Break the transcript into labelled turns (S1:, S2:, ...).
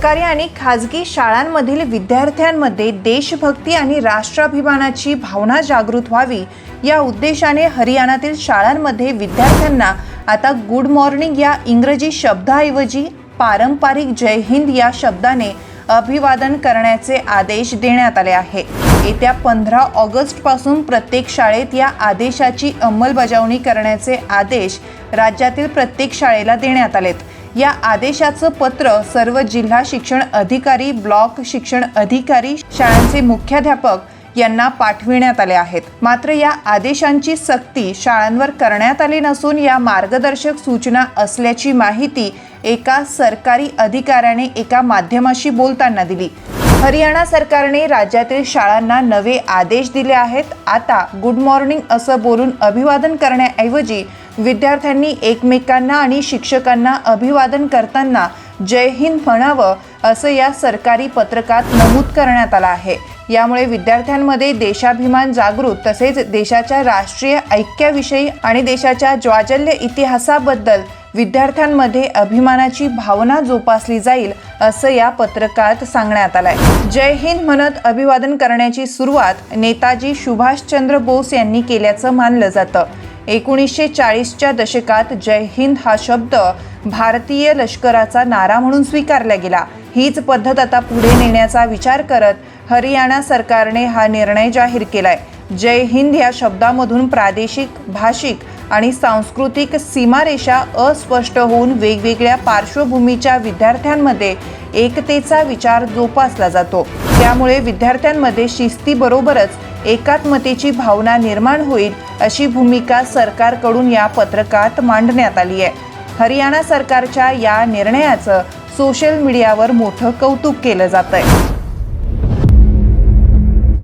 S1: सरकारी आणि खाजगी शाळांमधील विद्यार्थ्यांमध्ये देशभक्ती आणि राष्ट्राभिमानाची भावना जागृत व्हावी या उद्देशाने हरियाणातील शाळांमध्ये विद्यार्थ्यांना आता गुड मॉर्निंग या इंग्रजी शब्दाऐवजी पारंपरिक जय हिंद या शब्दाने अभिवादन करण्याचे आदेश देण्यात आले आहे. येत्या पंधरा ऑगस्टपासून प्रत्येक शाळेत या आदेशाची अंमलबजावणी करण्याचे आदेश राज्यातील प्रत्येक शाळेला देण्यात आलेत. या आदेशाचं पत्र सर्व जिल्हा शिक्षण अधिकारी ब्लॉक शिक्षण अधिकारी शाळांचे मुख्याध्यापक यांना पाठविण्यात आले आहेत. मात्र या आदेशांची सक्ती शाळांवर करण्यात आली नसून या मार्गदर्शक सूचना असल्याची माहिती एका सरकारी अधिकाऱ्याने एका माध्यमाशी बोलताना दिली. हरियाणा सरकारने राज्यातील शाळांना नवे आदेश दिले आहेत. आता गुड मॉर्निंग असं बोलून अभिवादन करण्याऐवजी विद्यार्थ्यांनी एकमेकांना आणि शिक्षकांना अभिवादन करताना जय हिंद म्हणावं असं या सरकारी पत्रकात नमूद करण्यात आलं आहे. यामुळे विद्यार्थ्यांमध्ये देशाभिमान जागृत तसेच देशाच्या राष्ट्रीय ऐक्याविषयी आणि देशाच्या ज्वाजल्य इतिहासाबद्दल विद्यार्थ्यांमध्ये अभिमानाची भावना जोपासली जाईल असं या पत्रकात सांगण्यात आलंय. जय हिंद म्हणत अभिवादन करण्याची सुरुवात नेताजी सुभाषचंद्र बोस यांनी केल्याचं मानलं जातं. एकोणीसशे चाळीसच्या दशकात जय हिंद हा शब्द भारतीय लष्कराचा नारा म्हणून स्वीकारला गेला. हीच पद्धत आता पुढे नेण्याचा विचार करत हरियाणा सरकारने हा निर्णय जाहीर केलाय. जय हिंद या शब्दामधून प्रादेशिक भाषिक आणि सांस्कृतिक सीमारेषा अस्पष्ट होऊन वेगवेगळ्या पार्श्वभूमीच्या विद्यार्थ्यांमध्ये एकतेचा विचार जोपासला जातो. त्यामुळे विद्यार्थ्यांमध्ये शिस्तीबरोबरच एकात्मतेची भावना निर्माण होईल अशी भूमिका सरकारकडून या पत्रकात मांडण्यात आली आहे. हरियाणा सरकारच्या या निर्णयाचं सोशल मीडियावर मोठं कौतुक केलं जात आहे